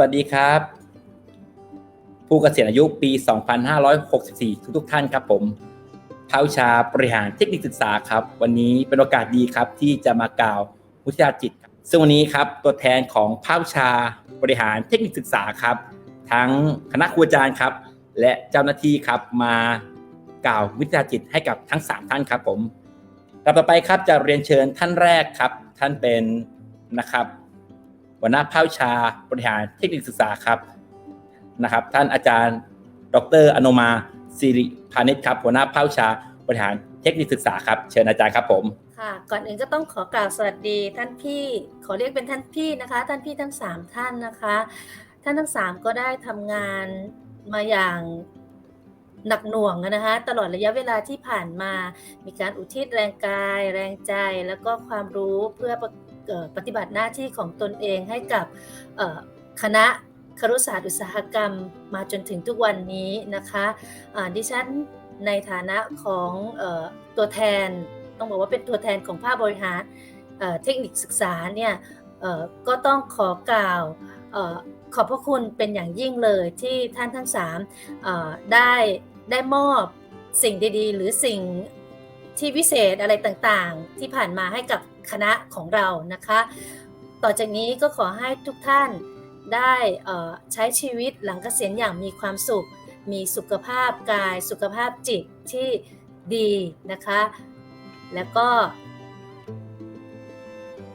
สวัสดีครับ ผู้เกษียณอายุปี 2564 ทุกทุกท่านครับผมภาควิชาบริหารเทคนิคศึกษาครับ วันนี้เป็นโอกาสดีครับที่จะมากล่าวมุทยาจิต ซึ่งวันนี้ครับตัวแทนของภาควิชาบริหารเทคนิคศึกษาครับ ทั้งคณะครูอาจารย์ครับ และเจ้าหน้าที่ครับมากล่าววิทยาจิตให้กับทั้ง 3 ท่านครับผมลำต่อไปครับจะเรียนเชิญท่านแรกครับ ท่านเป็นนะครับ หัวหน้าภาควิชาบริหารเทคนิคศึกษาครับนะครับ ท่านอาจารย์ ดรอนุมาสิริพานิชครับ หัวหน้าภาควิชาบริหารเทคนิคศึกษาครับ เชิญอาจารย์ครับผมค่ะก่อนอื่นก็ต้องขอกล่าวสวัสดีท่านพี่ขอเรียกเป็นท่านพี่นะคะ ท่านพี่ทั้งสามท่านนะคะ ท่านทั้งสามก็ได้ทำงานมาอย่างหนักหน่วงนะคะตลอดระยะเวลาที่ผ่านมา มีการอุทิศแรงกาย แรงใจแล้วก็ความรู้เพื่อ ปฏิบัติหน้าที่ของตนเองให้กับคณะครุศาสตร์อุตสาหกรรมมาจนถึงทุกวันนี้นะคะอ่าดิฉันในฐานะของอตัวแทนต้องบอกว่าเป็นตัวแทนของภาคบริหารเทคนิคศึกษาเนี่ยก็ต้องขอกล่าวอขอบพระคุณเป็นอย่างยิ่งเลยที่ท่านทั้งสามได้ได้มอบสิ่งดีๆ หรือสิ่ง ที่วิเศษอะไรต่างๆ ที่ผ่านมาให้กับคณะของเรานะคะ ต่อจากนี้ก็ขอให้ทุกท่านได้เอ่อใช้ชีวิตหลังเกษียณอย่างมีความสุข มีสุขภาพกาย สุขภาพจิตที่ดีนะคะ แล้วก็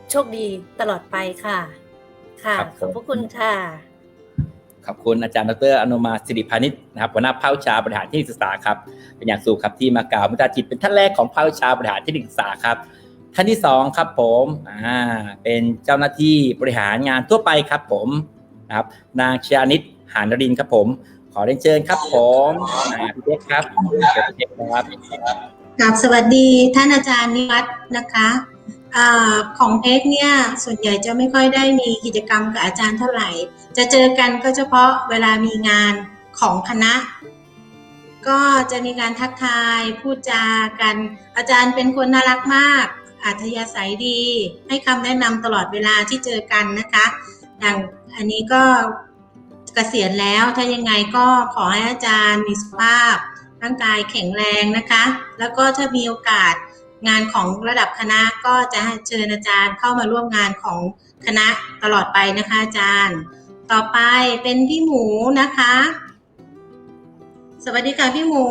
โชคดีตลอดไปค่ะ ค่ะครับขอบพผมระคุณค่ะ ขอบคุณอาจารย์ดรอนุมาสิริพานิชนะครับหัวหน้าภาควิชาบริหารทคนิคศึกษาครับเป็นอย่างสูงครับที่มากล่าวมุทยาจิตเป็นท่านแรกของภาควิชาบริหารทคนิคศึกษาครับ ท่านที่สองครับผมอ่าเป็นเจ้าหน้าที่บริหารงานทั่วไปครับผมนะครับนางชยานิตหานรินครับผม ขอเรียนเชิญครับผมพี่เล็กครับพี่เล็กครับกับสวัสดีท่านอาจารย์นิวัฒน์นะคะ อของเอ็กเนี่ยส่วนใหญ่จะไม่ค่อยได้มีกิจกรรมกับอาจารย์เท่าไหร่ จะเจอกันก็เฉพาะเวลามีงานของคณะ ก็จะมีการทักทายพูดจากัน อาจารย์เป็นคนน่ารักมาก อัธยาศัยดี ให้คำแนะนำตลอดเวลาที่เจอกันนะคะอย่างอันนี้ก็เกษียณแล้วถ้ายังไงก็ขอให้อาจารย์มีสุขภาพร่างกายแข็งแรงนะคะ แล้วก็ถ้ามีโอกาส งานของระดับคณะก็จะเชิญอาจารย์เข้ามาร่วมงานของคณะตลอดไปนะคะอาจารย์ ต่อไปเป็นพี่หมูนะคะ สวัสดีค่ะพี่หมู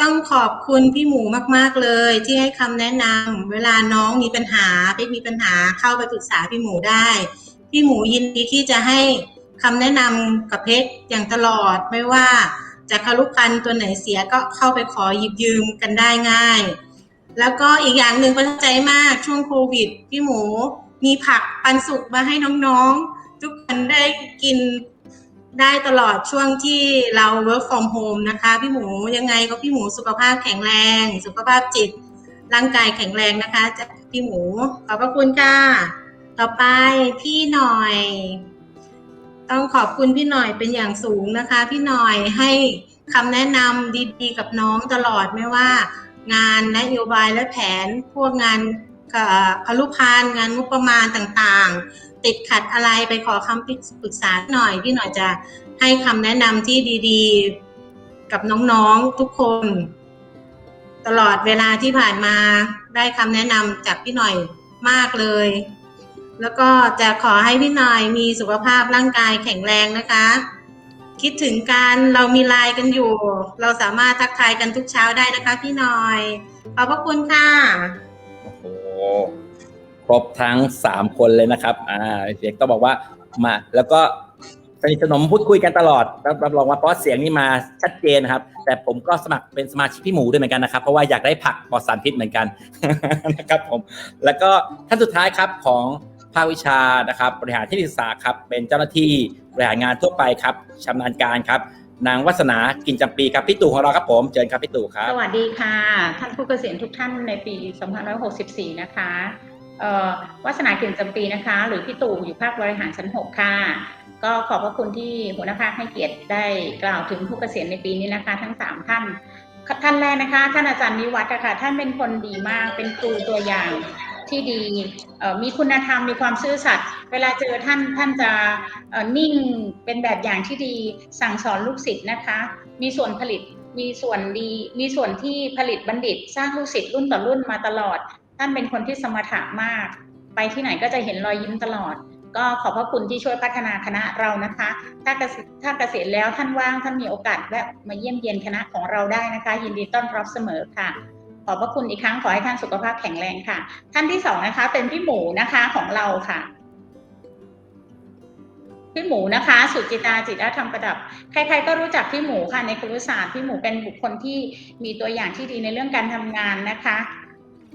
ต้องขอบคุณพี่หมูมากๆเลย ที่ให้คำแนะนำเวลาน้องมีปัญหาเป๊กมีปัญหาเข้าไปปรึกษาพี่หมูได้ พี่หมูยินดีที่จะให้คำแนะนำกับเพชรอย่างตลอดไม่ว่าจากคารุพันตัวไหนเสียก็เข้าไปขอหยิบยืมกันได้ง่าย แล้วก็อีกอย่างหนึ่งประทับใจมากช่วงโควิด พี่หมูมีผักปันสุกมาให้น้องๆ ทุกคนได้กินได้ตลอดช่วงที่เรา work from home นะคะ พี่หมูยังไงก็พี่หมูสุขภาพแข็งแรง สุขภาพจิต ร่างกายแข็งแรงนะคะจากพี่หมูขอบพระคุณค่ะต่อไปพี่หน่อย ต้องขอบคุณพี่หน่อยเป็นอย่างสูงนะคะ พี่หน่อยให้คำแนะนำดีๆ กับน้องตลอดไม่ว่า งานนโยบายและแผน พวกงานเอ่อพลุพานงานงบประมาณต่างๆ ติดขัดอะไรไปขอคำปรึกษาหน่อย พี่หน่อยจะให้คำแนะนำที่ดีๆ กับน้องๆทุกคน ตลอดเวลาที่ผ่านมาได้คำแนะนำจากพี่หน่อยมากเลย แล้วก็จะขอให้พี่หน่อยมีสุขภาพร่างกายแข็งแรงนะคะ คิดถึงกันเรามีไลน์กันอยู่ เราสามารถทักทายกันทุกเช้าได้นะคะพี่หน่อย ขอบพระคุณค่ะ โอ้โห ครบทั้งสามคนเลยนะครับ อ่าเด็กต้องบอกว่ามา แล้วก็สนิทสนมพูดคุยกันตลอดรับรับรองว่าเพราะเสียงนี่มาชัดเจนนะครับ แต่ผมก็สมัครเป็นสมาชิกพี่หมูด้วยเหมือนกันนะครับ เพราะว่าอยากได้ผักปลอดสารพิษเหมือนกันนะครับผม แล้วก็ท่านสุดท้ายครับของ ภาควิชานะครับบริหารที่ปรึกษาครับเป็นเจ้าหน้าที่บริหารงานทั่วไปครับชำนาญการครับ นางวัฒนากินจำปีครับพี่ตู่ของเราครับผมเชิญครับพี่ตู่ครับสวัสดีค่ะ ท่านผู้เกษียณทุกท่านในปี 2564 นะคะเอ่อวัฒนากียรติจำปีนะคะ หรือพี่ตู่อยู่ภาคบริหารชั้น 6 ค่ะ ก็ขอบพระคุณที่หัวหน้าภาคให้เกียรติได้กล่าวถึงผู้เกษียณในปีนี้นะคะ ทั้ง 3 ท่านท่านแรกนะคะ ท่านอาจารย์นิวัฒน์ค่ะท่านเป็นคนดีมากเป็นครูตัวอย่าง ที่ดีมีคุณธรรมมีความซื่อสัตย์เวลาเจอท่านท่านจะนิ่งเป็นแบบอย่างที่ดีสั่งสอนลูกศิษย์นะคะ มีส่วนผลิตมีส่วนดี มีส่วนที่ผลิตบัณฑิต สร้างลูกศิษย์รุ่นต่อรุ่นมาตลอด ท่านเป็นคนที่สมถะมาก ไปที่ไหนก็จะเห็นรอยยิ้มตลอด ก็ขอบพระคุณที่ช่วยพัฒนาคณะเรานะคะ ถ้าเกษถ้าเกษียณแล้วท่านว่างท่านมีโอกาสแวะมาเยี่ยมเยียนคณะของเราได้นะคะ ยินดีต้อนรับเสมอค่ะ ขอบพระคุณอีกครั้งขอให้ท่านสุขภาพแข็งแรงค่ะ ท่านที่สองนะคะ เป็นพี่หมูนะคะของเราค่ะพี่หมูนะคะ สุจิตาจิตรธรรมประดับ ใครๆก็รู้จักพี่หมูค่ะในครุศาสตร์พี่หมูเป็นบุคคลที่มีตัวอย่างที่ดีในเรื่องการทำงานนะคะ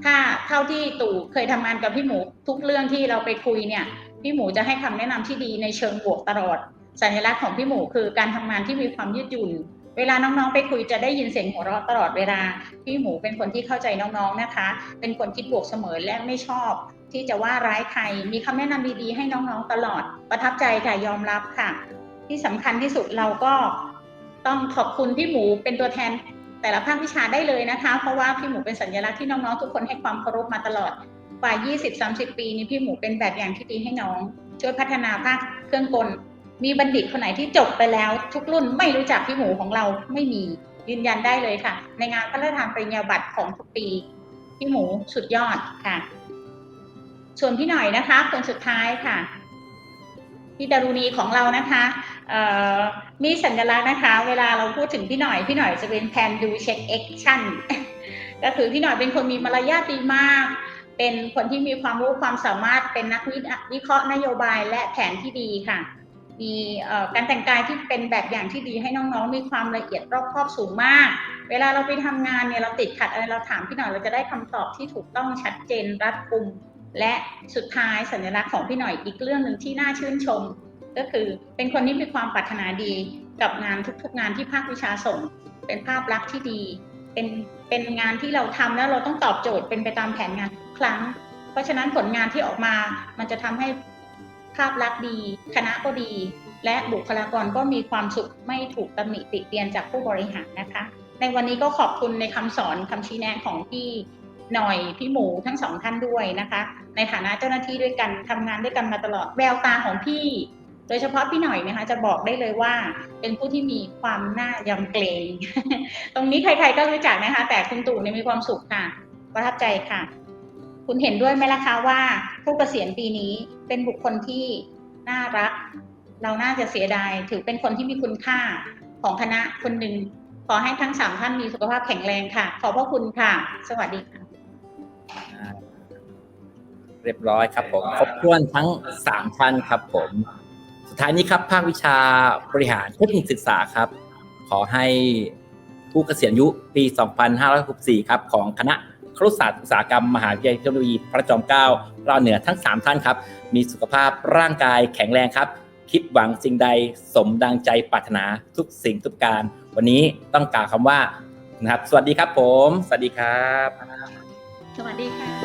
ถ้าเท่าที่ตู่เคยทำงานกับพี่หมูทุกเรื่องที่เราไปคุยเนี่ยพี่หมูจะให้คำแนะนำที่ดีในเชิงบวกตลอด สัญลักษณ์ของพี่หมูคือการทำงานที่มีความยืดหยุ่น เวลาน้องๆ ไปคุยจะได้ยินเสียงหัวเราะตลอดเวลา พี่หมูเป็นคนที่เข้าใจน้องๆ นะคะ เป็นคนคิดบวกเสมอและไม่ชอบ ที่จะว่าร้ายใคร มีคำแนะนำดีๆ ให้น้องๆ ตลอด ประทับใจค่ะ ยอมรับค่ะ ที่สำคัญที่สุดเราก็ต้องขอบคุณพี่หมูเป็นตัวแทนแต่ละภาควิชาได้เลยนะคะ เพราะว่าพี่หมูเป็นสัญลักษณ์ที่น้องๆ ทุกคนให้ความเคารพมาตลอด กว่า 20-30 ปีนี้พี่หมูเป็นแบบอย่างที่ดีให้น้อง ช่วยพัฒนาภาคเครื่องกล มีบัณฑิตคนไหนที่จบไปแล้ว ทุกรุ่นไม่รู้จักพี่หมูของเราไม่มียืนยันได้เลยค่ะ ในงานพระราชทานปริญญาบัตรของทุกปีพี่หมูสุดยอดค่ะ ส่วนพี่หน่อยนะคะคนสุดท้ายค่ะพี่ดารุณีของเรานะคะมีสัญลักษณ์นะคะ เวลาเราพูดถึงพี่หน่อยพี่หน่อยจะเป็นแพนดูเช็คแอคชั่นก็คือพี่หน่อยเป็นคนมีมารยาทดีมาก เป็นคนที่มีความรู้ความสามารถเป็นนักวิเคราะห์นโยบายและแผนที่ดีค่ะ มีการแต่งกายที่เป็นแบบอย่างที่ดีให้น้องๆ มีความละเอียดรอบคอบสูงมาก เวลาเราไปทำงานเนี่ยเราติดขัดอะไรเราถามพี่หน่อยเราจะได้คำตอบที่ถูกต้องชัดเจนรัดกุม และสุดท้ายสัญลักษณ์ของพี่หน่อยอีกเรื่องหนึ่งที่น่าชื่นชม ก็คือเป็นคนที่มีความปรารถนาดีกับงานทุกๆ งานที่ภาควิชาส่ง เป็นภาพลักษณ์ที่ดี เป็นเป็นงานที่เราทำแล้วเราต้องตอบโจทย์เป็นไปตามแผนงานทุกครั้ง เพราะฉะนั้นผลงานที่ออกมามันจะทำให้ ภาพลักษณ์ดี คณะก็ดี และบุคลากรก็มีความสุขไม่ถูกตำหนิติเตียนจากผู้บริหารนะคะ ในวันนี้ก็ขอบคุณในคำสอนคำชี้แนะของพี่หน่อยพี่หมูทั้งสองท่านด้วยนะคะ ในฐานะเจ้าหน้าที่ด้วยกันทำงานด้วยกันมาตลอดแววตาของพี่โดยเฉพาะพี่หน่อยนะคะจะบอกได้เลยว่าเป็นผู้ที่มีความน่ายำเกรง ตรงนี้ใครๆก็รู้จักนะคะ แต่คุณตู่เนี่ยมีความสุขค่ะ ประทับใจค่ะ คุณเห็นด้วยไหมล่ะคะว่าผู้เกษียณปีนี้เป็นบุคคลที่น่ารัก เราน่าจะเสียดายถือเป็นคนที่มีคุณค่าของคณะคนหนึ่งขอให้ทั้งสามท่านมีสุขภาพแข็งแรงค่ะ ขอบพระคุณค่ะ สวัสดีค่ะ เรียบร้อยครับผม ครบถ้วนทั้งสามท่านครับผม สุดท้ายนี้ครับ ภาควิชาบริหารเทคนิคศึกษาครับ ขอให้ผู้เกษียณอายุปี 2564 ครับ ของคณะ ครุศาสตร์อุตสาหกรรมมหาวิทยาลัยเทคโนโลยีพระจอมเกล้าเราเหนือทั้ง 3 ท่านครับ มีสุขภาพร่างกายแข็งแรงครับ คิดหวังสิ่งใดสมดังใจปรารถนาทุกสิ่งทุกการ วันนี้ต้องกล่าวคำว่านะครับ สวัสดีครับผม สวัสดีครับ สวัสดีค่ะ